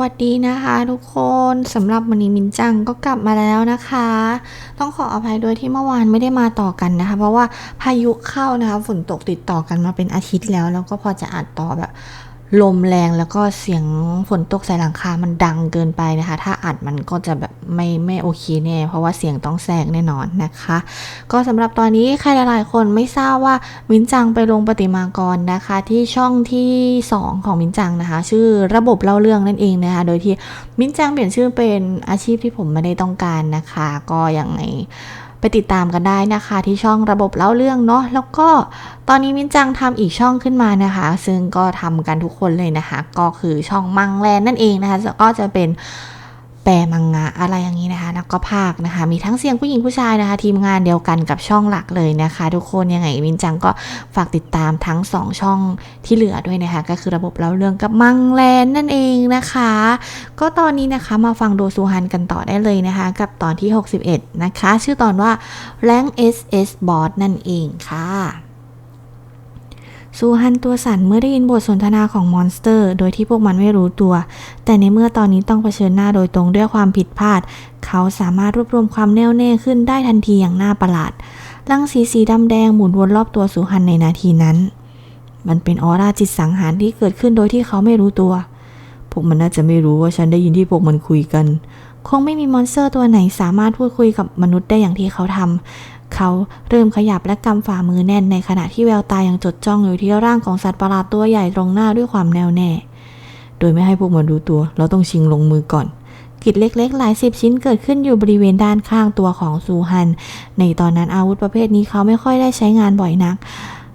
วัสดีนะคะทุกคนสำหรับวันนี้มินจังก็กลับมาแล้วนะคะ ต้องขออภัยด้วยที่เมื่อวานไม่ได้มาต่อกันนะคะ เพราะว่าพายุเข้านะคะ ฝนตกติดต่อกันมาเป็นอาทิตย์แล้ว แล้วก็พอจะอัดต่อแบบ ลมแรงแล้วก็เสียงฝนตกใส่หลังคา มันดังเกินไปนะคะ ถ้าอัดมันก็จะแบบไม่ไม่โอเคแน่ เพราะว่าเสียงต้องแทรกแน่นอนนะคะ ก็สำหรับตอนนี้ใครหลายๆ คนไม่ทราบว่ามินจังไปลงปฏิมากรนะคะ ที่ช่องที่ 2 ของมินจังนะคะ ชื่อระบบเล่าเรื่องนั่นเองนะคะ โดยที่มินจังเปลี่ยนชื่อเป็นอาชีพที่ผมไม่ได้ต้องการนะคะ ก็อยังไง ไปติดตามกันได้นะคะที่ช่องระบบเล่าเรื่องเนาะแล้วก็ตอนนี้มินจังทำอีกช่องขึ้นมานะคะ ซึ่งก็ทำกันทุกคนเลยนะคะ ก็คือช่องมังแลนนั่นเองนะคะก็จะเป็น แปลมังงะอะไรอย่างนี้นะคะ แล้วก็ภาคนะคะ มีทั้งเสียงผู้หญิงผู้ชายนะคะ ทีมงานเดียวกันกับช่องหลักเลยนะคะ ทุกคนยังไงมินจังก็ฝากติดตามทั้ง 2 ช่องที่เหลือด้วยนะคะ ก็คือระบบเล่าเรื่องกับมังแลนนั่นเองนะคะ ก็ตอนนี้นะคะมาฟังโดซูฮันกันต่อได้เลยนะคะ กับตอนที่ 61 นะคะ ชื่อตอนว่า Rank SS Boss นั่นเองค่ะ ซูฮันตัวสั่นเมื่อได้ยินบทสนทนาของมอนสเตอร์ โดยที่พวกมันไม่รู้ตัว แต่ในเมื่อตอนนี้ต้องเผชิญหน้าโดยตรงด้วยความผิดพลาด เขาสามารถรวบรวมความแน่วแน่ขึ้นได้ทันทีอย่างน่าประหลาด รังสีสีดำแดงหมุนวนรอบตัวซูฮันในนาทีนั้น มันเป็นออร่าจิตสังหารที่เกิดขึ้นโดยที่เขาไม่รู้ตัว พวกมันน่าจะไม่รู้ว่าฉันได้ยินที่พวกมันคุยกัน คงไม่มีมอนสเตอร์ตัวไหนสามารถพูดคุยกับมนุษย์ได้อย่างที่เขาทำ เขาเริ่มขยับและกำฝ่ามือแน่นในขณะที่แววตายังจดจ้องอยู่ที่ร่างของสัตว์ประหลาดตัวใหญ่ตรงหน้าด้วยความแน่วแน่ โดยไม่ให้พวกมันรู้ตัว เราต้องชิงลงมือก่อนกิจเล็กๆ หลายสิบชิ้นเกิดขึ้นอยู่บริเวณด้านข้างตัวของซูฮัน ในตอนนั้นอาวุธประเภทนี้เขาไม่ค่อยได้ใช้งานบ่อยนัก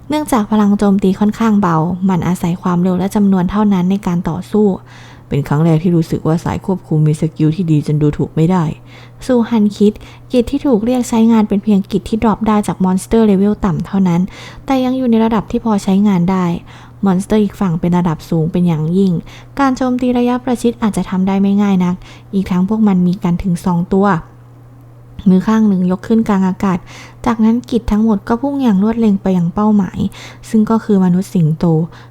เนื่องจากพลังโจมตีค่อนข้างเบา มันอาศัยความเร็วและจำนวนเท่านั้นในการต่อสู้ เป็นครั้งแรกที่รู้สึกว่าสายควบคุมมีสกิลที่ดีจนดูถูกไม่ได้ ซูฮันคิด กิจที่ถูกเรียกใช้งานเป็นเพียงกิจที่ดรอปได้จากมอนสเตอร์เลเวลต่ำเท่านั้น แต่ยังอยู่ในระดับที่พอใช้งานได้มอนสเตอร์อีกฝั่งเป็นระดับสูงเป็นอย่างยิ่ง การโจมตีระยะประชิดอาจจะทำได้ไม่ง่ายนัก อีกทั้งพวกมันมีกันถึง 2 ตัว มือข้างหนึ่งยกขึ้นกลางอากาศ จากนั้นกิจทั้งหมดก็พุ่งอย่างรวดเร็วไปยังเป้าหมาย ซึ่งก็คือมนุษย์สิงโต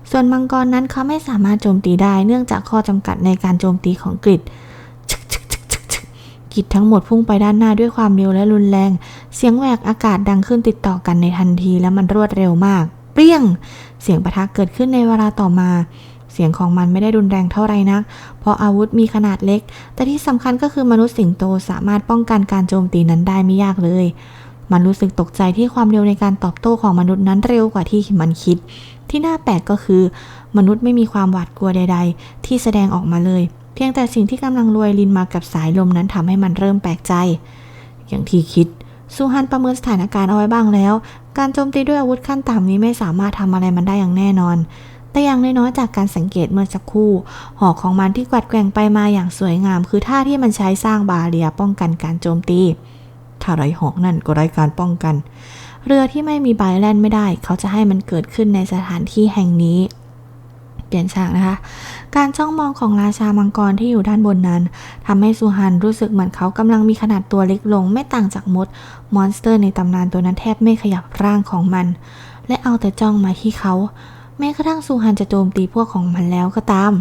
ส่วนมังกรนั้นเขาไม่สามารถโจมตีได้เนื่องจากข้อจำกัดในการโจมตีของกริดชึกชึกชึกชึกชึกกิจทั้งหมดพุ่งไปด้านหน้าด้วยความเร็วและรุนแรง เสียงแหวกอากาศดังขึ้นติดต่อกันในทันทีและมันรวดเร็วมาก เปรี้ยง เสียงประทักเกิดขึ้นในเวลาต่อมา สียงของมันไม่ได้รุนแรงเท่าไรนัก เพราะอาวุธมีขนาดเล็ก แต่ที่สำคัญก็คือมนุษย์สิงโตสามารถป้องกันการโจมตีนั้นได้ไม่ยากเลย มันรู้สึกตกใจที่ความเร็วในการตอบโต้ของมนุษย์นั้นเร็วกว่าที่มันคิด ที่น่าแปลกก็คือ มนุษย์ไม่มีความหวาดกลัวใด ๆ ที่แสดงออกมาเลย เพียงแต่สิ่งที่กำลังรวยลินมากับสายลมนั้นทำให้มันเริ่มแปลกใจ อย่างที่คิดซูฮันประเมินสถานการณ์เอาไว้บ้างแล้ว การโจมตีด้วยอาวุธขั้นต่ำนี้ไม่สามารถทำอะไรมันได้อย่างแน่นอน แต่อย่างน้อยๆจากการสังเกตเมื่อสักครู่ หอกของมันที่กวัดแกว่งไปมาอย่างสวยงาม คือท่าที่มันใช้สร้างบาเรียป้องกันการโจมตีถ้าไรหอกนั่นก็ไร้การป้องกัน เรือที่ไม่มีใบแล่นไม่ได้ เขาจะให้มันเกิดขึ้นในสถานที่แห่งนี้เปลี่ยนฉากนะคะ การจ้องมองของราชามังกรที่อยู่ด้านบนนั้นทำให้ซูฮันรู้สึกเหมือนเขากำลังมีขนาดตัวเล็กลง ไม่ต่างจากมด มอนสเตอร์ในตำนานตัวนั้นแทบไม่ขยับร่างของมัน และเอาแต่จ้องมาที่เขา แม้กระทั่งซูฮันจะโจมตีพวกของมันแล้วก็ตาม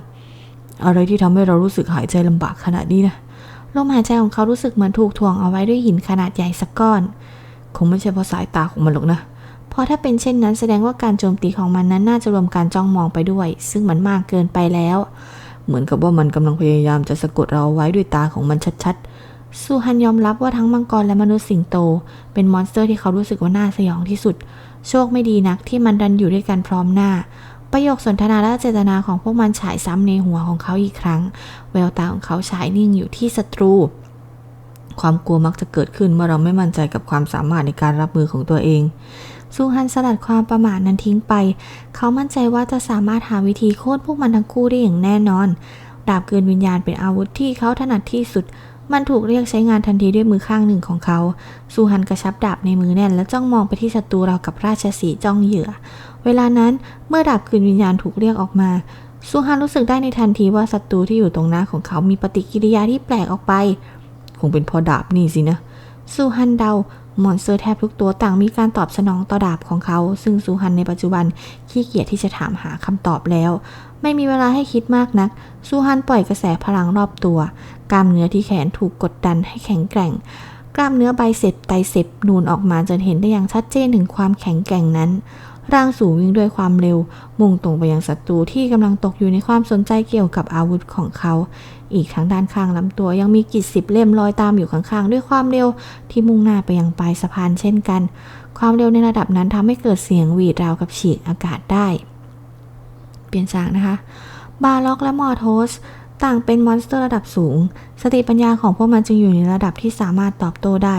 อะไรที่ทำให้เรารู้สึกหายใจลำบากขนาดนี้นะลมหายใจของเขารู้สึกเหมือนถูกถ่วงเอาไว้ด้วยหินขนาดใหญ่สักก้อน คงไม่ใช่เพราะสายตาของมันหรอกนะ เพราะถ้าเป็นเช่นนั้นแสดงว่าการโจมตีของมันนั้นน่าจะรวมการจ้องมองไปด้วย ซึ่งมันมากเกินไปแล้ว เหมือนกับว่ามันกำลังพยายามจะสะกดเราเอาไว้ด้วยตาของมันชัดๆ ซูฮันยอมรับว่าทั้งมังกรและมนุษย์สิงโต เป็นมอนสเตอร์ที่เขารู้สึกว่าน่าสยองที่สุด โชคไม่ดีนักที่มันดันอยู่ด้วยกันพร้อมหน้า ประโยคสนทนาและเจตนาของพวกมันฉายซ้ำในหัวของเขาอีกครั้ง แววตาของเขาฉายนิ่งอยู่ที่ศัตรู ความกลัวมักจะเกิดขึ้นเมื่อเราไม่มั่นใจกับความสามารถในการรับมือของตัวเองซูฮันสลัดความประมาทนั้นทิ้งไป เขามั่นใจว่าจะสามารถหาวิธีโค่นพวกมันทั้งคู่ได้อย่างแน่นอน ดาบเกินวิญญาณเป็นอาวุธที่เขาถนัดที่สุด มันถูกเรียกใช้งานทันทีด้วยมือข้างหนึ่งของเขาซูฮันกระชับดาบในมือแน่น และจ้องมองไปที่ศัตรูเรากับราชสีจ้องเหยื่อ เวลานั้นเมื่อดาบคืนวิญญาณถูกเรียกออกมาซูฮันรู้สึกได้ในทันทีว่าศัตรูที่อยู่ตรงหน้าของเขามีปฏิกิริยาที่แปลกออกไป คงเป็นเพราะดาบนี่สินะซูฮันเดามอนสเตอร์แทบทุกตัวต่างมีการตอบสนองต่อดาบของเขา ซึ่งซูฮันในปัจจุบันขี้เกียจที่จะถามหาคำตอบแล้ว ไม่มีเวลาให้คิดมากนัก ซูฮันปล่อยกระแสพลังรอบตัว กล้ามเนื้อที่แขนถูกกดดันให้แข็งแกร่ง กล้ามเนื้อไบเซปไตเซปนูนออกมาจนเห็นได้อย่างชัดเจนถึงความแข็งแกร่งนั้น ร่างสูงวิ่งด้วยความเร็ว มุ่งตรงไปยังศัตรูที่กำลังตกอยู่ในความสนใจเกี่ยวกับอาวุธของเขา อีกทั้งด้านข้างลำตัวยังมีกิจสิบเล่มลอยตามอยู่ข้างๆ ด้วยความเร็วที่มุ่งหน้าไปยังปลายสะพานเช่นกัน ความเร็วในระดับนั้นทำให้เกิดเสียงหวีดราวกับฉีกอากาศได้ เปลี่ยนฉากนะคะ บาล็อกและมอร์โทสต่างเป็นมอนสเตอร์ระดับสูง สติปัญญาของพวกมันจึงอยู่ในระดับที่สามารถตอบโต้ได้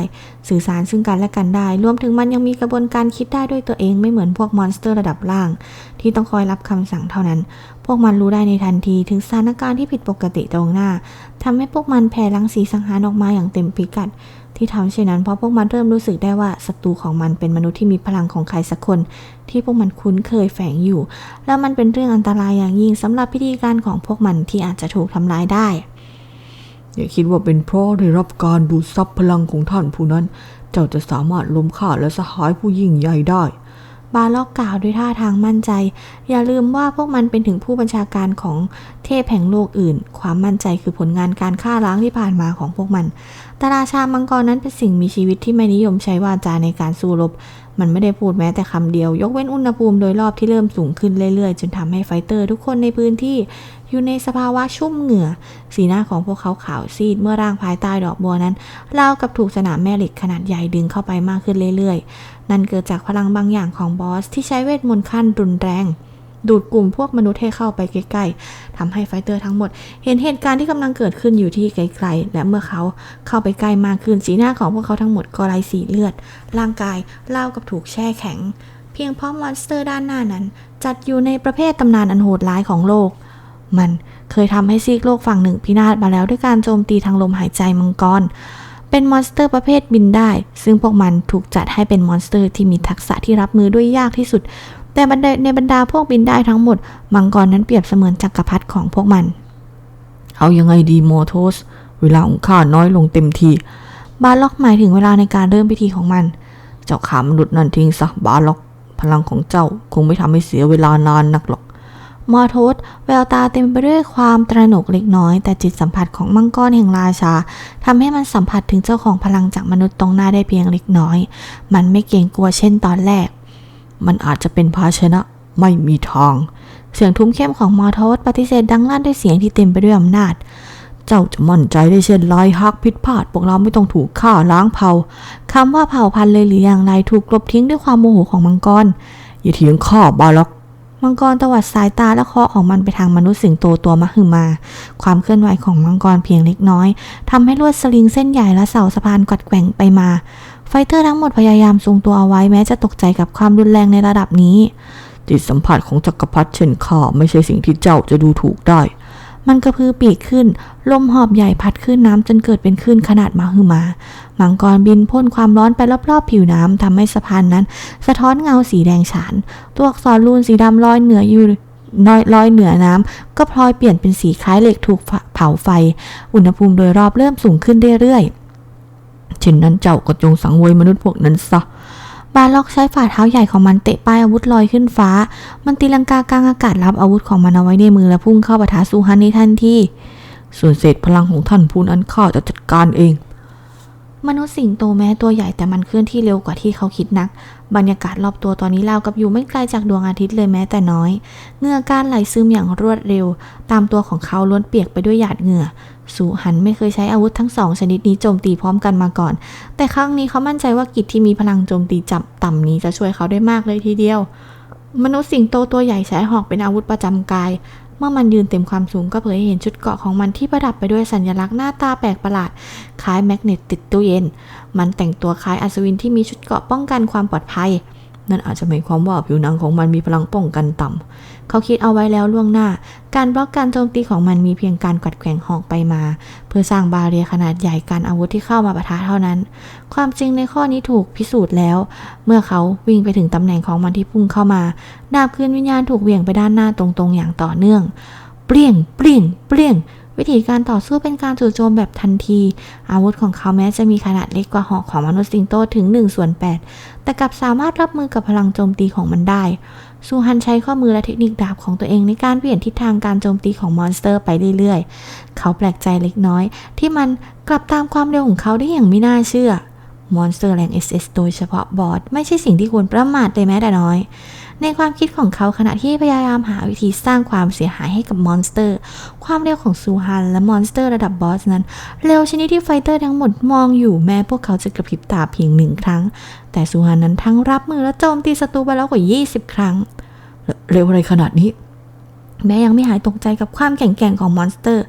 สื่อสารซึ่งกันและกันได้ รวมถึงมันยังมีกระบวนการคิดได้ด้วยตัวเองไม่เหมือนพวกมอนสเตอร์ระดับล่าง ที่ต้องคอยรับคำสั่งเท่านั้น พวกมันรู้ได้ในทันทีถึงสถานการณ์ที่ผิดปกติตรงหน้าทำให้พวกมันแผ่รังสีสังหารออกมาอย่างเต็มพิกัด ที่ทำเช่นนั้นเพราะพวกมันเริ่มรู้สึกได้ว่าศัตรูของมันเป็นมนุษย์ที่มีพลังของใครสักคน ที่พวกมันคุ้นเคยแฝงอยู่ แล้วมันเป็นเรื่องอันตรายอย่างยิ่งสำหรับพิธีการของพวกมันที่อาจจะถูกทำลายได้อย่าคิดว่าเป็นเพราะได้รับการดูดซับพลังของท่านผู้นั้น เจ้าจะสามารถล้มข้าและสหายผู้ยิ่งใหญ่ได้ บาล็อกกล่าวด้วยท่าทางมั่นใจ อย่าลืมว่าพวกมันเป็นถึงผู้บัญชาการของเทพแห่งโลกอื่น ความมั่นใจคือผลงานการฆ่าล้างที่ผ่านมาของพวกมัน แต่ราชามังกรนั้นเป็นสิ่งมีชีวิตที่ไม่นิยมใช้วาจาในการสู้รบ มันไม่ได้พูดแม้แต่คำเดียว ยกเว้นอุณหภูมิโดยรอบที่เริ่มสูงขึ้นเรื่อยๆ จนทำให้ไฟเตอร์ทุกคนในพื้นที่อยู่ในสภาวะชุ่มเหงื่อ สีหน้าของพวกเขาขาวซีดเมื่อร่างภายใต้ดอกบัวนั้นราวกับถูกสนามแม่เหล็กขนาดใหญ่ดึงเข้าไปมากขึ้นเรื่อยๆ นั่นเกิดจากพลังบางอย่างของบอสที่ใช้เวทมนต์ขั้นรุนแรง ดูดกลุ่มพวกมนุษย์ให้เข้าไปใกล้ๆทำให้ไฟเตอร์ทั้งหมด เห็นเหตุการณ์ที่กำลังเกิดขึ้นอยู่ที่ไกลๆ และเมื่อเขาเข้าไปใกล้มากขึ้นสีหน้าของพวกเขาทั้งหมดก็ไร้สีเลือด ร่างกายเล่ากับถูกแช่แข็ง เพียงเพราะมอนสเตอร์ด้านหน้านั้น จัดอยู่ในประเภทตำนานอันโหดร้ายของโลก มันเคยทำให้ซีกโลกฝั่งหนึ่งพินาศมาแล้วด้วยการโจมตีทางลมหายใจมังกร เป็นมอนสเตอร์ประเภทบินได้ ซึ่งพวกมันถูกจัดให้เป็นมอนสเตอร์ที่มีทักษะที่รับมือด้วยยากที่สุด แต่บรรดาในบรรดาพวกบินได้ทั้งหมด มังกรนั้นเปรียบเสมือนจักรพรรดิของพวกมัน เอายังไงดีโมโทส เวลาของข้าน้อยลงเต็มที บาล็อกหมายถึงเวลาในการเริ่มพิธีของมัน เจ้าขามนุษย์นั่นทิ้งซะบาล็อก พลังของเจ้าคงไม่ทำให้เสียเวลานานนักหรอก มอโทสแววตาเต็มไปด้วยความตระหนกเล็กน้อย แต่จิตสัมผัสของมังกรแห่งราชาทำให้มันสัมผัสถึงเจ้าของพลังจากมนุษย์ตรงหน้าได้เพียงเล็กน้อย มันไม่เกรงกลัวเช่นตอนแรก มันอาจจะเป็นภาชนะไม่มีทาง เสียงทุ้มเข้มของมอทสปฏิเสธดังลั่นด้วยเสียงที่เต็มไปด้วยอำนาจเจ้าจะมั่นใจได้เช่นไรหากผิดพลาดพวกเราไม่ต้องถูกฆ่าล้างเผ่าคำว่าเผ่าพันธุ์เลยหรืออย่างไรถูกกลบทิ้งด้วยความโมโหของมังกรอย่าเถียงข้าบาล็อก มังกรตวัดสายตาและเคาะของมันไปทางมนุษย์สิงโตตัวมหึมา ความเคลื่อนไหวของมังกรเพียงเล็กน้อยทำให้ลวดสลิงเส้นใหญ่และเสาสะพานกัดแกว่งไปมา ไฟเตอร์ทั้งหมดพยายามทรงตัวเอาไว้แม้จะตกใจกับความรุนแรงในระดับนี้ จิตสัมผัสของจักรพรรดิเชนข้าไม่ใช่สิ่งที่เจ้าจะดูถูกได้ มันกระพือปีกขึ้น ลมหอบใหญ่พัดขึ้นน้ำจนเกิดเป็นคลื่นขนาดมาหึมามังกรบินพ่นความร้อนไปรอบๆผิวน้ำทำให้สะพานนั้น สะท้อนเงาสีแดงฉาน ตัวอักษรรูนสีดำลอยเหนืออยู่ลอยลอยเหนือน้ำก็พลอยเปลี่ยนเป็นสีคล้ายเหล็กถูกเผาไฟ อุณหภูมิโดยรอบเริ่มสูงขึ้นเรื่อยๆเช่นนั้นเจ้าก็จงสังเวยมนุษย์พวกนั้นซะ บาล็อกใช้ฝ่าเท้าใหญ่ของมันเตะป้ายอาวุธลอยขึ้นฟ้า มันตีลังกากลางอากาศรับอาวุธของมันเอาไว้ในมือและพุ่งเข้าปะทะซูฮันในทันที ส่วนเศษพลังของท่านพูนอันข้าจะจัดการเอง มนุษย์สิงโตแม้ตัวใหญ่แต่มันเคลื่อนที่เร็วกว่าที่เขาคิดนัก บรรยากาศรอบตัวตอนนี้ราวกับอยู่ไม่ไกลจากดวงอาทิตย์เลยแม้แต่น้อยเหงื่อการไหลซึมอย่างรวดเร็ว ตามตัวของเขาล้วนเปียกไปด้วยหยาดเหงื่อสูหันไม่เคยใช้อาวุธทั้งสองชนิดนี้โจมตีพร้อมกันมาก่อน แต่ครั้งนี้เขามั่นใจว่ากิจที่มีพลังโจมตีจับต่ำนี้จะช่วยเขาได้มากเลยทีเดียว มนุษย์สิงโตตัวใหญ่ใช้หอกเป็นอาวุธประจำกาย เมื่อมันยืนเต็มความสูงก็เผยให้เห็นชุดเกราะของมันที่ประดับไปด้วยสัญลักษณ์หน้าตาแปลกประหลาด คล้ายแมกเนตติดตู้เย็น มันแต่งตัวคล้ายอัศวินที่มีชุดเกราะป้องกันความปลอดภัย นั่นอาจจะหมายความว่าผิวหนังของมันมีพลังป้องกันต่ำ เขาคิดเอาไว้แล้วล่วงหน้า การบล็อกการโจมตีของมันมีเพียงการกัดแขวงหอกไปมา เพื่อสร้างบาเรียขนาดใหญ่การอาวุธที่เข้ามาปะทะเท่านั้น ความจริงในข้อนี้ถูกพิสูจน์แล้ว เมื่อเขาวิ่งไปถึงตำแหน่งของมันที่พุ่งเข้ามา ดาบคืนวิญญาณถูกเหวี่ยงไปด้านหน้าตรงๆ อย่างต่อเนื่อง เปลี่ยง เปลี่ยง เปลี่ยงวิธีการต่อสู้เป็นการจู่โจมแบบทันที อาวุธของเขาแม้จะมีขนาดเล็กกว่าหอกของมนุษย์สิงโตถึง1ส่วน8แต่กลับสามารถรับมือกับพลังโจมตีของมันได้ ซูฮันใช้ข้อมือและเทคนิคดาบของตัวเองในการเปลี่ยนทิศทางการโจมตีของมอนสเตอร์ไปเรื่อยๆ เขาแปลกใจเล็กน้อย ที่มันกลับตามความเร็วของเขาได้อย่างไม่น่าเชื่อ มอนสเตอร์แรง SS โดยเฉพาะบอสไม่ใช่สิ่งที่ควรประมาทเลยแม้แต่น้อย ในความคิดของเขาขณะที่พยายามหาวิธีสร้างความเสียหายให้กับมอนสเตอร์ ความเร็วของซูฮันและมอนสเตอร์ระดับบอสนั้น เร็วชนิดที่ไฟเตอร์ทั้งหมดมองอยู่แม้พวกเขาจะกระพริบตาเพียงหนึ่งครั้ง แต่ซูฮันนั้นทั้งรับมือและโจมตีศัตรูไปแล้วกว่า 20 ครั้ง เร็วอะไรขนาดนี้ แม้ยังไม่หายตกใจกับความแข็งแกร่งของมอนสเตอร์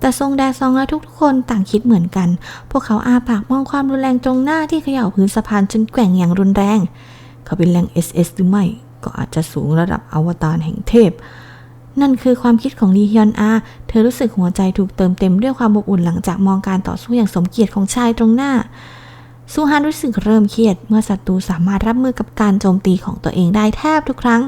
แต่ทรงแดซองและทุกๆคนต่างคิดเหมือนกัน พวกเขาอาปากมองความรุนแรงตรงหน้าที่เขย่าพื้นสะพานจนแกว่งอย่างรุนแรง เขาเป็นแรง SS หรือไม่ ก็อาจจะสูงระดับอวตารแห่งเทพ นั่นคือความคิดของลีฮยอนอา เธอรู้สึกหัวใจถูกเติมเต็มด้วยความอบอุ่นหลังจากมองการต่อสู้อย่างสมเกียรติของชายตรงหน้าซูฮานรู้สึกเริ่มเครียดเมื่อศัตรูสามารถรับมือกับการโจมตีของตัวเองได้แทบทุกครั้ง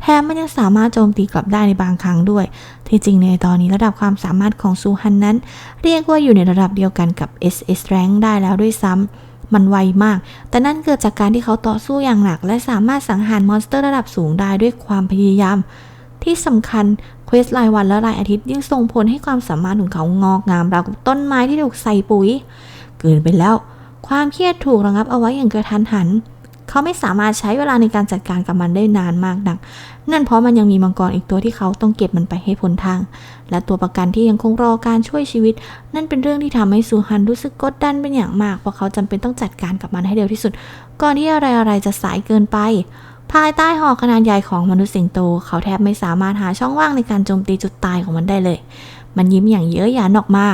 แถมมันยังสามารถโจมตีกลับได้ในบางครั้งด้วย ที่จริงในตอนนี้ระดับความสามารถของซูฮันนั้น เรียกว่าอยู่ในระดับเดียวกันกับ SS Rank ได้แล้วด้วยซ้ำ มันไวมาก แต่นั่นเกิดจากการที่เขาต่อสู้อย่างหนัก และสามารถสังหารมอนสเตอร์ระดับสูงได้ด้วยความพยายาม ที่สำคัญเควสรายวันและรายอาทิตย์ยิ่งส่งผลให้ความสามารถของเขางอกงามราวกับต้นไม้ที่ถูกใส่ปุ๋ย เกินไปแล้ว ความเครียดถูกระงับเอาไว้อย่างกระทันหัน เขาไม่สามารถใช้เวลาในการจัดการกับมันได้นานมากนัก นั่นเพราะมันยังมีมังกรอีกตัวที่เขาต้องเก็บมันไปให้พ้นทาง และตัวประกันที่ยังคงรอการช่วยชีวิต นั่นเป็นเรื่องที่ทำให้ซูฮันรู้สึกกดดันเป็นอย่างมากเพราะเขาจำเป็นต้องจัดการกับมันให้เร็วที่สุด ก่อนที่อะไรๆจะสายเกินไปภายใต้หอกขนาดใหญ่ของมนุษย์สิงโต เขาแทบไม่สามารถหาช่องว่างในการโจมตีจุดตายของมันได้เลย มันยิ้มอย่างเย้ยหยันออกมา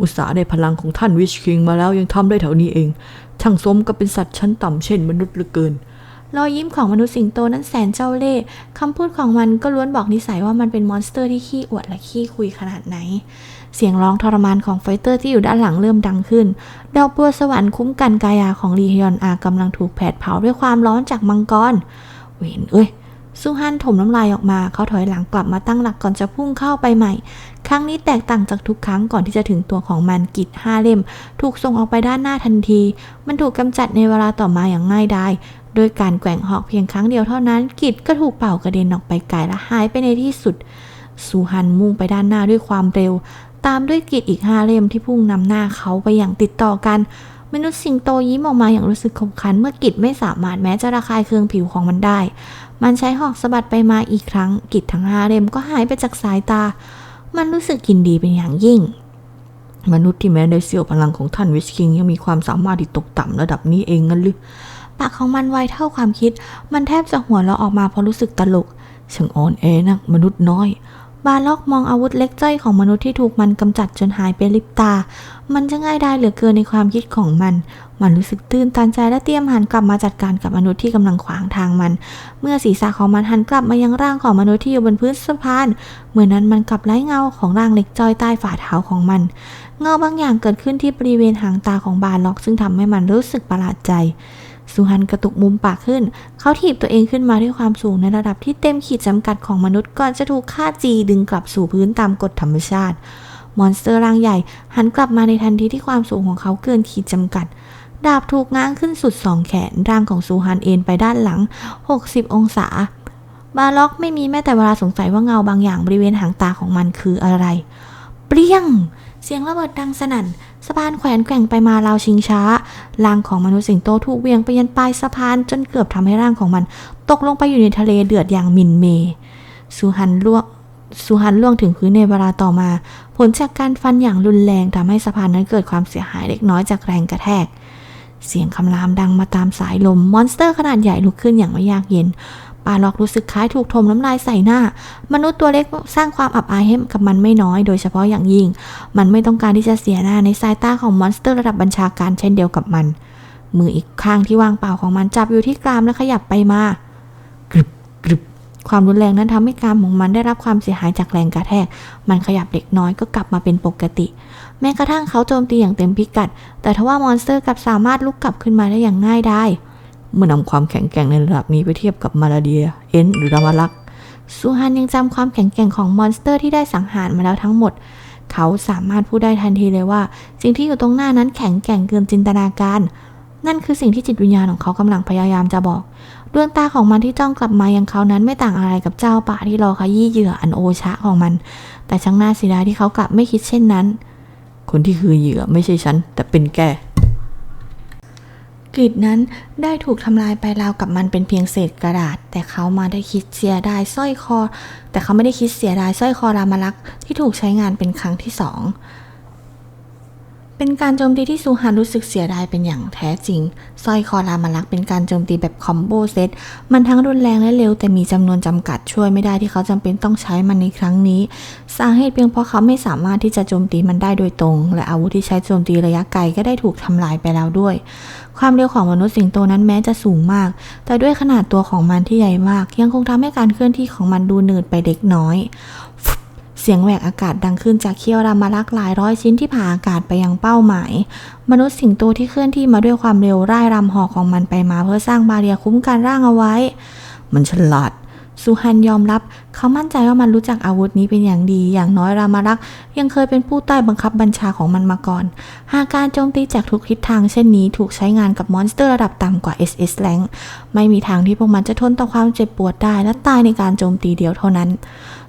อุตสาห์ได้พลังของท่านวิชคิงมาแล้วยังทำได้เท่านี้เอง ช่างสมกับเป็นสัตว์ชั้นต่ำเช่นมนุษย์เหลือเกิน รอยยิ้มของมนุษย์สิงโตนั้นแสนเจ้าเล่ห์คำพูดของมันก็ล้วนบอกนิสัยว่ามันเป็นมอนสเตอร์ที่ขี้อวดและขี้คุยขนาดไหน เสียงร้องทรมานของไฟเตอร์ที่อยู่ด้านหลังเริ่มดังขึ้น ดอกบัวสวรรค์คุ้มกันกายาของลีฮยอนอากำลังถูกแผดเผาด้วยความร้อนจากมังกร เวนเอ้ย ซูฮันถมน้ำลายออกมา เขาถอยหลังกลับมาตั้งหลักก่อนจะพุ่งเข้าไปใหม่ ครั้งนี้แตกต่างจากทุกครั้งก่อนที่จะถึงตัวของมันกิจห้าเล่ม ถูกส่งออกไปด้านหน้าทันที มันถูกกำจัดในเวลาต่อมาอย่างง่ายดายโดยการแกว่งหอกเพียงครั้งเดียวเท่านั้น กิจก็ถูกเป่ากระเด็นออกไปไกลและหายไปในที่สุดซูฮันมุ่งไปด้านหน้าด้วยความเร็ว ตามด้วยกิจอีกห้าเล่มที่พุ่งนำหน้าเขาไปอย่างติดต่อกัน มนุษย์สิงโตยิ้มออกมาอย่างรู้สึกขบขันเมื่อกิจไม่สามารถแม้จะระคายเคืองผิวของมันได้ มันใช้หอกสะบัดไปมาอีกครั้ง กิจทั้งห้าเล่มก็หายไปจากสายตา มันรู้สึกยินดีเป็นอย่างยิ่ง มนุษย์ที่แม้ได้เสี้ยวพลังของท่านวิชคิงยังมีความสามารถที่ตกต่ำระดับนี้เองงั้นหรือปากของมันไวเท่าความคิด มันแทบจะหัวเราะออกมาเพราะรู้สึกตลกช่างอ่อนแอนักมนุษย์น้อย บาล็อกมองอาวุธเล็กจ้อยของมนุษย์ที่ถูกมันกำจัดจนหายไปลิบตา มันจะง่ายได้เหลือเกินในความคิดของมัน มันรู้สึกตื่นตันใจและเตรียมหันกลับมาจัดการกับมนุษย์ที่กำลังขวางทางมัน เมื่อศีรษะของมันหันกลับมายังร่างของมนุษย์ที่อยู่บนพื้นสะพาน เมื่อนั้นมันกลับไร้เงาของร่างเล็กจ้อยใต้ฝ่าเท้าของมัน เงาบางอย่างเกิดขึ้นที่บริเวณหางตาของบาล็อก ซึ่งทำให้มันรู้สึกประหลาดใจ สุฮันกระตุกมุมปากขึ้น เขาถีบตัวเองขึ้นมาด้วยความสูงในระดับที่เต็มขีดจำกัดของมนุษย์ก่อนจะถูกค่าจีดึงกลับสู่พื้นตามกฎธรรมชาติ มอนสเตอร์ร่างใหญ่ หันกลับมาในทันทีที่ความสูงของเขาเกินขีดจำกัด ดาบถูกง้างขึ้นสุดสองแขนร่างของซูฮันเอ็นไปด้านหลัง 60 องศา บาล็อกไม่มีแม้แต่เวลาสงสัยว่าเงาบางอย่างบริเวณหางตาของมันคืออะไร เปรี้ยง เสียงระเบิดดังสนั่น สะพานแขวนแกว่งไปมาราวชิงช้า ร่างของมนุษย์สิงโตถูกเวียงไปยันปลายสะพานจนเกือบทำให้ร่างของมัน ตกลงไปอยู่ในทะเลเดือดอย่างมินเมซูฮันล่วงซูฮันล่วงถึงพื้นในเวลาต่อมา ผลจากการฟันอย่างรุนแรงทำให้สะพานนั้นเกิดความเสียหายเล็กน้อยจากแรงกระแทก เสียงคำรามดังมาตามสายลม มอนสเตอร์ขนาดใหญ่ลุกขึ้นอย่างไม่ยากเย็น ปาล็อกรู้สึกคล้ายถูกถมน้ำลายใส่หน้า มนุษย์ตัวเล็กสร้างความอับอายให้กับมันไม่น้อย โดยเฉพาะอย่างยิ่ง มันไม่ต้องการที่จะเสียหน้าในสายตาของมอนสเตอร์ระดับบัญชาการเช่นเดียวกับมัน มืออีกข้างที่ว่างเปล่าของมันจับอยู่ที่กรามและขยับไปมากรึบกรึบความรุนแรงนั้นทำให้กรามของมันได้รับความเสียหายจากแรงกระแทก มันขยับเล็กน้อยก็กลับมาเป็นปกติ แม้กระทั่งเขาโจมตีอย่างเต็มพิกัด แต่ทว่ามอนสเตอร์กลับสามารถลุกกลับขึ้นมาได้อย่างง่ายได้ เมื่อนำความแข็งแกร่งในระดับนี้ไปเทียบกับมาลาเดีย เอ็นหรือรามาลักซูฮันยังจำความแข็งแกร่งของมอนสเตอร์ที่ได้สังหารมาแล้วทั้งหมด เขาสามารถพูดได้ทันทีเลยว่า สิ่งที่อยู่ตรงหน้านั้นแข็งแกร่งเกินจินตนาการ นั่นคือสิ่งที่จิตวิญญาณของเขากำลังพยายามจะบอกดวงตาของมันที่จ้องกลับมายังเขานั้นไม่ต่างอะไรกับเจ้าป่าที่รอขยี้เหยื่ออันโอชะของมัน แต่ช่างน่าเสียดายที่เขากลับไม่คิดเช่นนั้น คนที่คือเหยื่อไม่ใช่ฉัน แต่เป็นแก กริดนั้นได้ถูกทำลายไปราวกับมันเป็นเพียงเศษกระดาษ แต่เขามาได้คิดเสียดายสร้อยคอ แต่เขาไม่ได้คิดเสียดายสร้อยคอรามาลักษ์ที่ถูกใช้งานเป็นครั้งที่สอง เป็นการโจมตีที่ซูฮานรู้สึกเสียดายเป็นอย่างแท้จริงสร้อยคอรามาลักเป็นการโจมตีแบบคอมโบเซต มันทั้งรุนแรงและเร็วแต่มีจำนวนจำกัดช่วยไม่ได้ที่เขาจำเป็นต้องใช้มันในครั้งนี้ สาเหตุเพียงเพราะเขาไม่สามารถที่จะโจมตีมันได้โดยตรง และอาวุธที่ใช้โจมตีระยะไกลก็ได้ถูกทำลายไปแล้วด้วย ความเร็วของมนุษย์สิงโตนั้นแม้จะสูงมาก แต่ด้วยขนาดตัวของมันที่ใหญ่มาก ยังคงทำให้การเคลื่อนที่ของมันดูเหนืดไปเล็กน้อย เสียงแหวกอากาศดังขึ้นจากเขี้ยวรามาลักหลายร้อยชิ้นที่ผ่าอากาศไปยังเป้าหมาย มนุษย์สิงโตที่เคลื่อนที่มาด้วยความเร็วร่ายรำหอกของมันไปมาเพื่อสร้างบาเรียคุ้มกันร่างเอาไว้ มันฉลาดสุฮันยอมรับ เขามั่นใจว่ามันรู้จักอาวุธนี้เป็นอย่างดี อย่างน้อยรามารัก ยังเคยเป็นผู้ใต้บังคับบัญชาของมันมาก่อน หากการโจมตีจากทุกทิศทางเช่นนี้ถูกใช้งานกับมอนสเตอร์ระดับต่ำกว่า SS Rank ไม่มีทางที่พวกมันจะทนต่อความเจ็บปวดได้และตายในการโจมตีเดียวเท่านั้น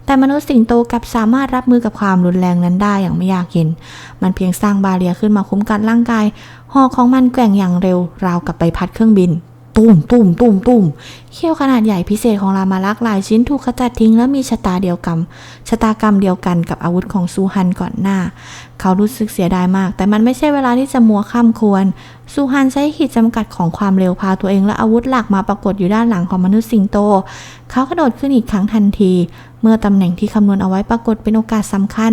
แต่มนุษย์สิงโตกลับสามารถรับมือกับความรุนแรงนั้นได้อย่างไม่ยากเย็น มันเพียงสร้างบาเรียขึ้นมาคุ้มกันร่างกาย หอกของมันแกว่งอย่างเร็วราวกับใบพัดเครื่องบินตุ้มตุ้มตุ้มตุ้มเขี้ยวขนาดใหญ่พิเศษของรามาลักหลายชิ้นถูกขจัดทิ้งและมีชะตาเดียวกันชะตากรรมเดียวกันกับอาวุธของซูฮันก่อนหน้า เขารู้สึกเสียดายมาก แต่มันไม่ใช่เวลาที่จะมัวข้ามควรซูฮันใช้ขีดจำกัดของความเร็วพาตัวเองและอาวุธหลักมาปรากฏอยู่ด้านหลังของมนุษย์สิงโต เขากระโดดขึ้นอีกครั้งทันที เมื่อตำแหน่งที่คำนวณเอาไว้ปรากฏเป็นโอกาสสำคัญ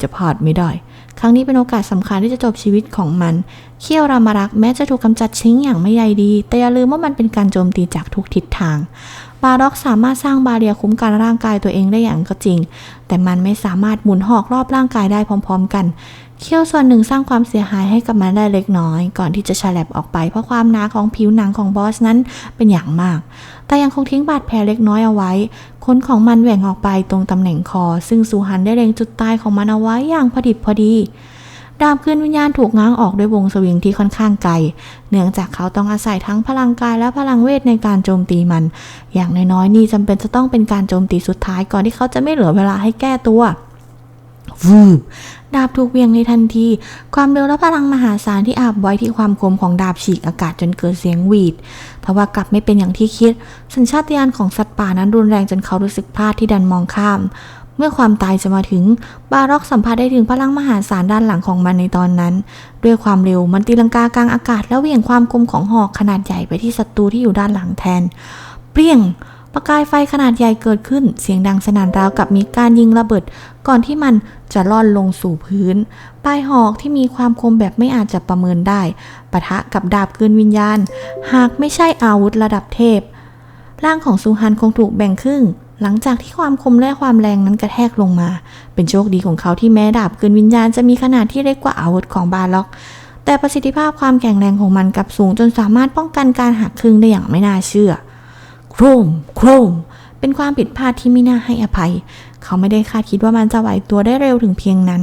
จะพลาดไม่ได้ ครั้งนี้เป็นโอกาสสำคัญที่จะจบชีวิตของมัน เขี้ยวรามารักแม้จะถูกกำจัดชิ้งอย่างไม่ใยดี แต่อย่าลืมว่ามันเป็นการโจมตีจากทุกทิศทาง บาร็อกสามารถสร้างบาเรียคุ้มกันร่างกายตัวเองได้อย่างก็จริง แต่มันไม่สามารถหมุนหอกรอบร่างกายได้พร้อม ๆ กันเขี้ยวส่วนหนึ่งสร้างความเสียหายให้กับมันได้เล็กน้อย ก่อนที่จะฉลับออกไปเพราะความหนาของผิวหนังของบอสนั้นเป็นอย่างมาก แต่ยังคงทิ้งบาดแผลเล็กน้อยเอาไว้ ขนของมันแหว่งออกไปตรงตำแหน่งคอ ซึ่งซูฮันได้เล็งจุดตายของมันเอาไว้อย่างพอดิบพอดีดาบคืนวิญญาณถูกง้างออกด้วยวงสวิงที่ค่อนข้างไกล เนื่องจากเขาต้องอาศัยทั้งพลังกายและพลังเวทในการโจมตีมัน อย่างน้อยๆนี่จำเป็นจะต้องเป็นการโจมตีสุดท้ายก่อนที่เขาจะไม่เหลือเวลาให้แก้ตัว วืบดาบถูกเวียงในทันที ความเร็วและพลังมหาศาลที่อาบไว้ที่ความคมของดาบฉีกอากาศจนเกิดเสียงหวีดทว่ากลับไม่เป็นอย่างที่คิด สัญชาตญาณของสัตว์ป่านั้นรุนแรงจนเขารู้สึกพลาดที่ดันมองข้าม เมื่อความตายจะมาถึง บาร็อกสัมผัสได้ถึงพลังมหาศาลด้านหลังของมันในตอนนั้น ด้วยความเร็วมันตีลังกากลางอากาศแล้วเหวี่ยงความคมของหอกขนาดใหญ่ไปที่ศัตรูที่อยู่ด้านหลังแทน เปรี้ยง ประกายไฟขนาดใหญ่เกิดขึ้น เสียงดังสนั่นราวกับมีการยิงระเบิด ก่อนที่มันจะล่อนลงสู่พื้น ปลายหอกที่มีความคมแบบไม่อาจจะประเมินได้ปะทะกับดาบคืนวิญญาณ หากไม่ใช่อาวุธระดับเทพ ร่างของซูฮันคงถูกแบ่งครึ่ง หลังจากที่ความคมและความแรงนั้นกระแทกลงมา เป็นโชคดีของเขาที่แม้ดาบคืนวิญญาณจะมีขนาดที่เล็กกว่าอาวุธของบาล็อก แต่ประสิทธิภาพความแข็งแรงของมันกลับสูงจนสามารถป้องกันการหักครึ่งได้อย่างไม่น่าเชื่อ โครม โครม เป็นความผิดพลาดที่ไม่น่าให้อภัย เขาไม่ได้คาดคิดว่ามันจะไหวตัวได้เร็วถึงเพียงนั้น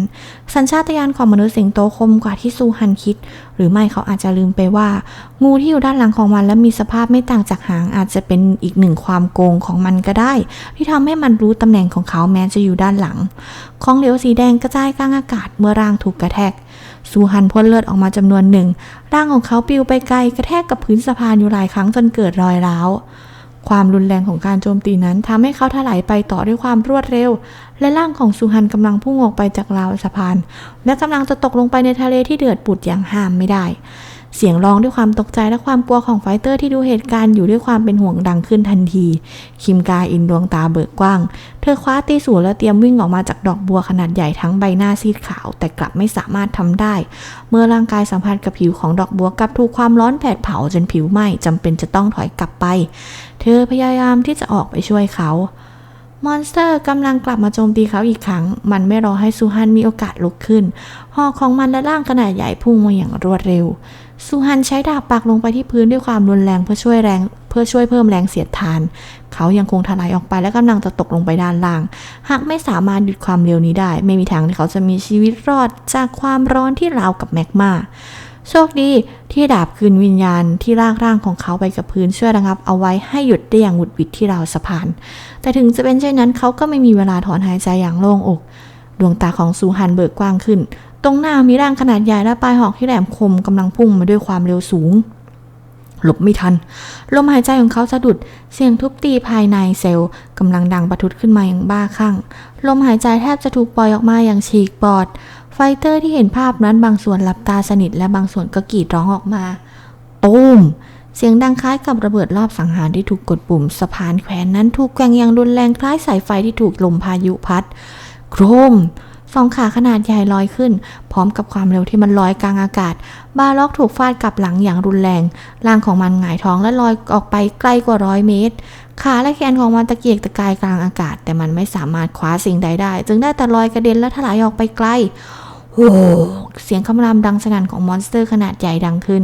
สัญชาตญาณของมนุษย์สิงโตคมกว่าที่ซูฮันคิด หรือไม่เขาอาจจะลืมไปว่า งูที่อยู่ด้านหลังของมันและมีสภาพไม่ต่างจากหางอาจจะเป็นอีกหนึ่งความโกงของมันก็ได้ ที่ทำให้มันรู้ตำแหน่งของเขาแม้จะอยู่ด้านหลัง ของเหลวสีแดงกระจายกลางอากาศเมื่อร่างถูกกระแทกซูฮันพ่นเลือดออกมาจำนวนหนึ่ง ร่างของเขาปลิวไปไกลกระแทกกับพื้นสะพานอยู่หลายครั้งจนเกิดรอยร้าว ความรุนแรงของการโจมตีนั้นทำให้เขาถลายไปต่อด้วยความรวดเร็ว และร่างของซูฮันกำลังพุ่งออกไปจากราวสะพาน และกำลังจะตกลงไปในทะเลที่เดือดปุดอย่างห้ามไม่ได้ เสียงร้องด้วยความตกใจและความกลัวของไฟเตอร์ที่ดูเหตุการณ์อยู่ด้วยความเป็นห่วงดังขึ้นทันที คิมกาอินดวงตาเบิกกว้าง เธอคว้าตีสูและเตรียมวิ่งออกมาจากดอกบัวขนาดใหญ่ทั้งใบหน้าซีดขาว แต่กลับไม่สามารถทำได้ เมื่อร่างกายสัมผัสกับผิวของดอกบัวกับถูกความร้อนแผดเผาจนผิวไหม้จำเป็นจะต้องถอยกลับไป เธอพยายามที่จะออกไปช่วยเขา มอนสเตอร์กำลังกลับมาโจมตีเขาอีกครั้ง มันไม่รอให้ซูฮันมีโอกาสลุกขึ้น หอกของมันและร่างขนาดใหญ่พุ่งมาอย่างรวดเร็ว ซูฮันใช้ดาบปักลงไปที่พื้นด้วยความรุนแรงเพื่อช่วยแรงเพื่อช่วยเพิ่มแรงเสียดทาน เขายังคงถลายออกไปและกำลังจะตกลงไปด้านล่าง หากไม่สามารถหยุดความเร็วนี้ได้ ไม่มีทางที่เขาจะมีชีวิตรอดจากความร้อนที่ราวกับแมกมา โชคดีที่ดาบคืนวิญญาณที่ลากร่างของเขาไปกับพื้นช่วยระงับเอาไว้ให้หยุดได้อย่างหวุดหวิดที่ราวสะพาน แต่ถึงจะเป็นเช่นนั้นเขาก็ไม่มีเวลาถอนหายใจอย่างโล่งอก ดวงตาของซูฮันเบิกกว้างขึ้น ตรงหน้ามีร่างขนาดใหญ่และปลายหอกที่แหลมคมกำลังพุ่งมาด้วยความเร็วสูงหลบไม่ทัน ลมหายใจของเขาสะดุด เสียงทุบตีภายในเซลล์กำลังดังประทุดขึ้นมาอย่างบ้าคลั่ง ลมหายใจแทบจะถูกปล่อยออกมาอย่างฉีกปอด ไฟเตอร์ที่เห็นภาพนั้นบางส่วนหลับตาสนิท และบางส่วนก็กรีดร้องออกมาตูมเสียงดังคล้ายกับระเบิดรอบสังหารที่ถูกกดปุ่ม สะพานแขวนนั้นถูกแกว่งอย่างรุนแรงคล้ายสายไฟที่ถูกลมพายุพัด โครมสองขาขนาดใหญ่ลอยขึ้น พร้อมกับความเร็วที่มันลอยกลางอากาศ บาล็อกถูกฟาดกลับหลังอย่างรุนแรง ร่างของมันหงายท้องและลอยออกไปไกลกว่าร้อยเมตร ขาและแขนของมันตะเกียกตะกายกลางอากาศ แต่มันไม่สามารถคว้าสิ่งใดได้ จึงได้แต่ลอยกระเด็นและถลายออกไปไกล โอ้เสียงคำรามดังสนั่นของมอนสเตอร์ขนาดใหญ่ดังขึ้น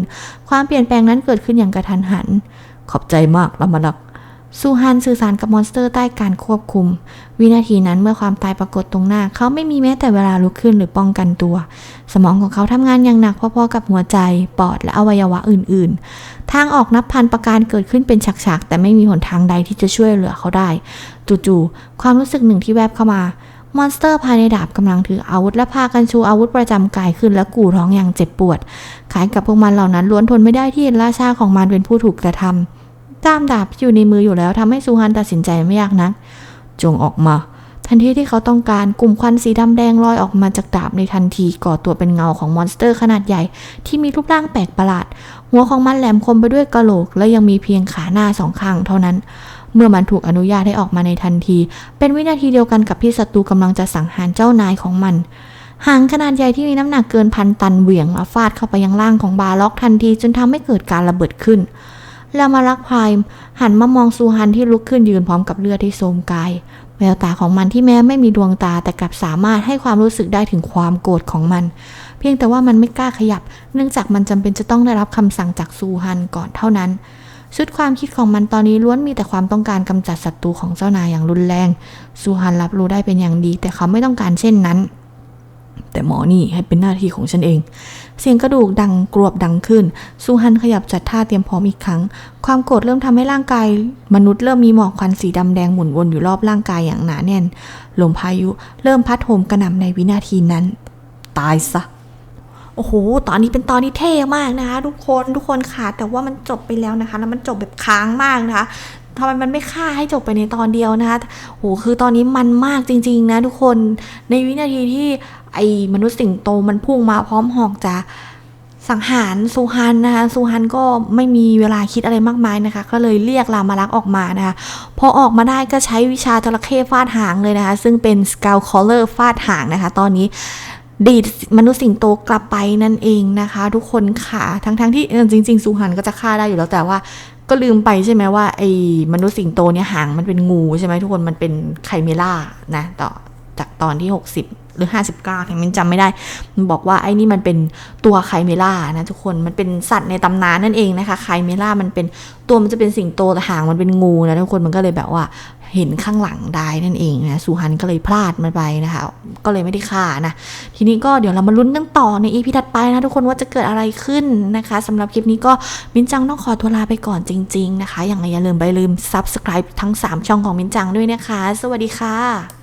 ความเปลี่ยนแปลงนั้นเกิดขึ้นอย่างกระทันหัน ขอบใจมากลามาดักซูฮันสื่อสารกับมอนสเตอร์ใต้การควบคุม วินาทีนั้นเมื่อความตายปรากฏตรงหน้า เขาไม่มีแม้แต่เวลาลุกขึ้นหรือป้องกันตัว สมองของเขาทำงานอย่างหนักพอๆกับหัวใจ ปอดและอวัยวะอื่นๆ ทางออกนับพันประการเกิดขึ้นเป็นฉากๆ แต่ไม่มีหนทางใดที่จะช่วยเหลือเขาได้ จู่ๆความรู้สึกหนึ่งที่แวบเข้ามา มอนสเตอร์ภายในดาบกำลังถืออาวุธและพากันชูอาวุธประจำกายขึ้นและกู่ร้องอย่างเจ็บปวดคล้ายกับพวกมันเหล่านั้นล้วนทนไม่ได้ที่เห็นราชาของมันเป็นผู้ถูกกระทำด้ามดาบที่อยู่ในมืออยู่แล้วทำให้ซูฮันตัดสินใจไม่ยากนัก จงออกมาทันทีที่เขาต้องการกลุ่มควันสีดำแดงลอยออกมาจากดาบในทันทีก่อตัวเป็นเงาของมอนสเตอร์ขนาดใหญ่ ที่มีรูปร่างแปลกประหลาด หัวของมันแหลมคมไปด้วยกระโหลก และยังมีเพียงขาหน้าสองข้างเท่านั้น เมื่อมันถูกอนุญาตให้ออกมาในทันที เป็นวินาทีเดียวกันกับที่ศัตรูกำลังจะสังหารเจ้านายของมันหางขนาดใหญ่ที่มีน้ำหนักเกินพันตันเหวี่ยงและฟาดเข้าไปยังล่างของบาล็อกทันที จนทำให้เกิดการระเบิดขึ้นแล้วมารักพายหันมามองซูฮันที่ลุกขึ้นยืนพร้อมกับเลือดที่โทมกาย แววตาของมันที่แม้ไม่มีดวงตาแต่กลับสามารถให้ความรู้สึกได้ถึงความโกรธของมัน เพียงแต่ว่ามันไม่กล้าขยับ เนื่องจากมันจำเป็นจะต้องได้รับคำสั่งจากซูฮันก่อนเท่านั้น ชุดความคิดของมันตอนนี้ล้วนมีแต่ความต้องการกำจัดศัตรูของเจ้านายอย่างรุนแรงซูฮันรับรู้ได้เป็นอย่างดี แต่เขาไม่ต้องการเช่นนั้น แต่หมอนี่ให้เป็นหน้าที่ของฉันเอง เสียงกระดูกดังกรวบดังขึ้นซูฮันขยับจัดท่าเตรียมพร้อมอีกครั้ง ความโกรธเริ่มทำให้ร่างกาย มนุษย์เริ่มมีหมอกควันสีดำแดงหมุนวนอยู่รอบร่างกายอย่างหนาแน่นลมพายุเริ่มพัดโหมกระหน่ำในวินาทีนั้น ตายซะ โอ้โห ตอนนี้เป็นตอนที่เท่มากนะคะทุกคนทุกคนค่ะ แต่ว่ามันจบไปแล้วนะคะ แล้วมันจบแบบค้างมากนะคะทำไมมันไม่ฆ่าให้จบไปในตอนเดียวนะคะโห คือตอนนี้มันมากจริง ๆ นะทุกคน ในวินาทีที่ไอ้มนุษย์สิงโตมันพุ่งมาพร้อมหอกจะสังหารซูฮันนะคะซูฮันก็ไม่มีเวลาคิดอะไรมากมายนะคะ ก็เลยเรียกรามารักออกมานะคะพอออกมาได้ก็ใช้วิชาจระเข้ฟาดหางเลยนะคะ ซึ่งเป็นสก l ลคอลเลอร์ฟาดหางนะคะ ตอนนี้ ดีดมนุษย์สิงโตกลับไปนั่นเองนะคะ ทุกคนค่ะทั้งๆทที่จริงๆซูฮันก็จะฆ่าได้อยู่แล้วแต่ว่า ก็ลืมไปใช่ไหมว่าไอ้มนุษย์สิงโตเนี่ยหางมันเป็นงูใช่ไหมทุกคนมันเป็นไคเมล่านะต่อจากตอนที่ 60 หรือ 59เนี่มันจำไม่ได้ มันบอกว่าไอ้นี่มันเป็นตัวไคเมล่านะทุกคนมันเป็นสัตว์ในตำนานนั่นเองนะคะไคเมล่ามันเป็นตัวมันจะเป็นสิงโตแต่หางมันเป็นงูนะทุกคนมันก็เลยแบบว่า เห็นข้างหลังได้นั่นเองนะสุฮันก็เลยพลาดมันไปนะคะ ก็เลยไม่ได้ฆ่านะ ทีนี้ก็เดี๋ยวเรามาลุ้นกันต่อในอีพีถัดไปนะทุกคนว่าจะเกิดอะไรขึ้นนะคะสำหรับคลิปนี้ก็มินจังต้องขอตัวลาไปก่อนจริง ๆ นะคะ อย่างไรอย่าลืมไปลืม subscribe ทั้ง 3 ช่องของมินจังด้วยนะคะ สวัสดีค่ะ